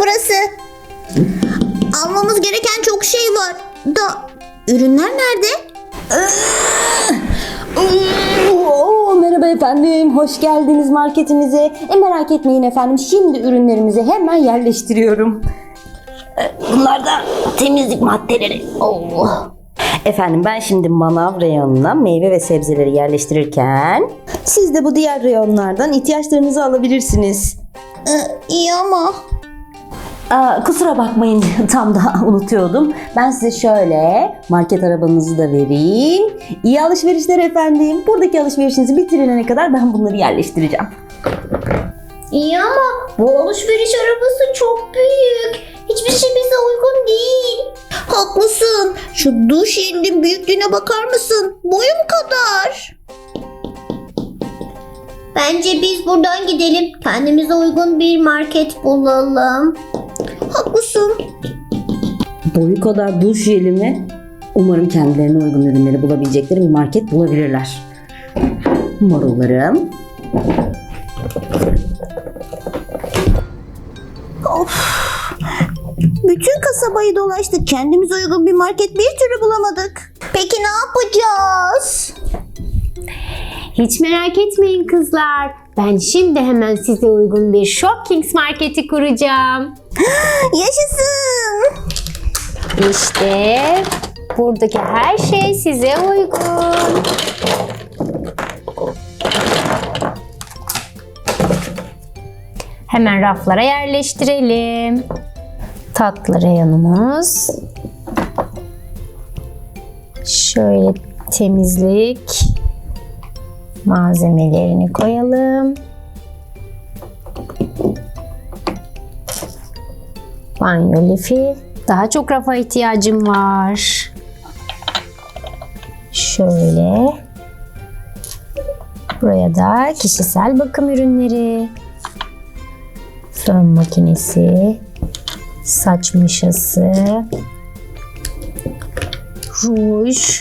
burası. Almamız gereken çok şey var. Da ürünler nerede? Oo, merhaba efendim, hoş geldiniz marketimize. E, merak etmeyin efendim, şimdi ürünlerimizi hemen yerleştiriyorum. E, Bunlar da temizlik maddeleri. Oo. Efendim ben şimdi manav reyonuna meyve ve sebzeleri yerleştirirken siz de bu diğer reyonlardan ihtiyaçlarınızı alabilirsiniz. Ee, iyi ama Aa, kusura bakmayın tam da unutuyordum. Ben size şöyle market arabanızı da vereyim. İyi alışverişler efendim. Buradaki alışverişinizi bitirilene kadar ben bunları yerleştireceğim. iyi ama bu alışveriş arabası çok büyük. Hiçbir şey bize uygun değil. Haklısın. Şu duş jelinin büyüklüğüne bakar mısın? Boyum kadar. Bence biz buradan gidelim. Kendimize uygun bir market bulalım. Haklısın. Boyu kadar duş jeli mi? Umarım kendilerine uygun ürünleri bulabilecekleri bir market bulabilirler. Marullarım. Bütün kasabayı dolaştık. Kendimize uygun bir market bir türlü bulamadık. Peki ne yapacağız? Hiç merak etmeyin kızlar. Ben şimdi hemen size uygun bir Shopkins marketi kuracağım. Yaşasın. İşte buradaki her şey size uygun. Hemen raflara yerleştirelim. Tatlı reyonumuz. Şöyle temizlik malzemelerini koyalım. Banyo lifi. Daha çok rafa ihtiyacım var. Şöyle. Buraya da kişisel bakım ürünleri. Fön makinesi. Saç mışası. Ruj.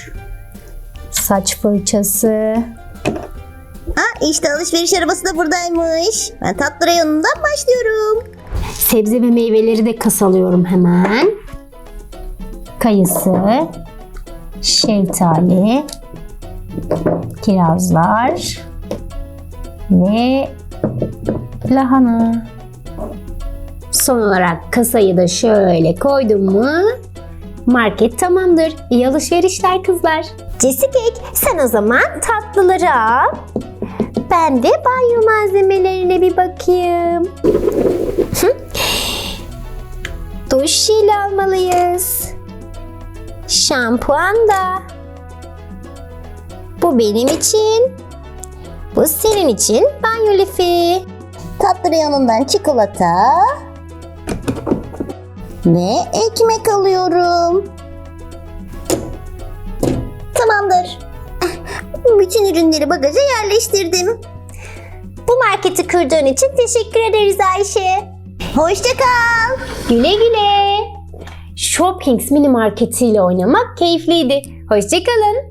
Saç fırçası. İşte alışveriş arabası da buradaymış. Ben tatlı reyonundan başlıyorum. Sebze ve meyveleri de kasalıyorum hemen. Kayısı, şeftali, kirazlar ve lahana. Son olarak kasayı da şöyle koydum mu market tamamdır. İyi alışverişler kızlar. Jessica sen o zaman tatlıları al. Ben de banyo malzemelerine bir bakayım. Duş jeli almalıyız. Şampuan da. Bu benim için. Bu senin için banyo lifi. Tatlı reyonundan çikolata. Ve ekmek alıyorum. Tamamdır. Bütün ürünleri bagaja yerleştirdim. Bu marketi kurduğun için teşekkür ederiz Ayşe. Hoşça kal. Güle güle. Shoppings mini marketiyle oynamak keyifliydi. Hoşçakalın.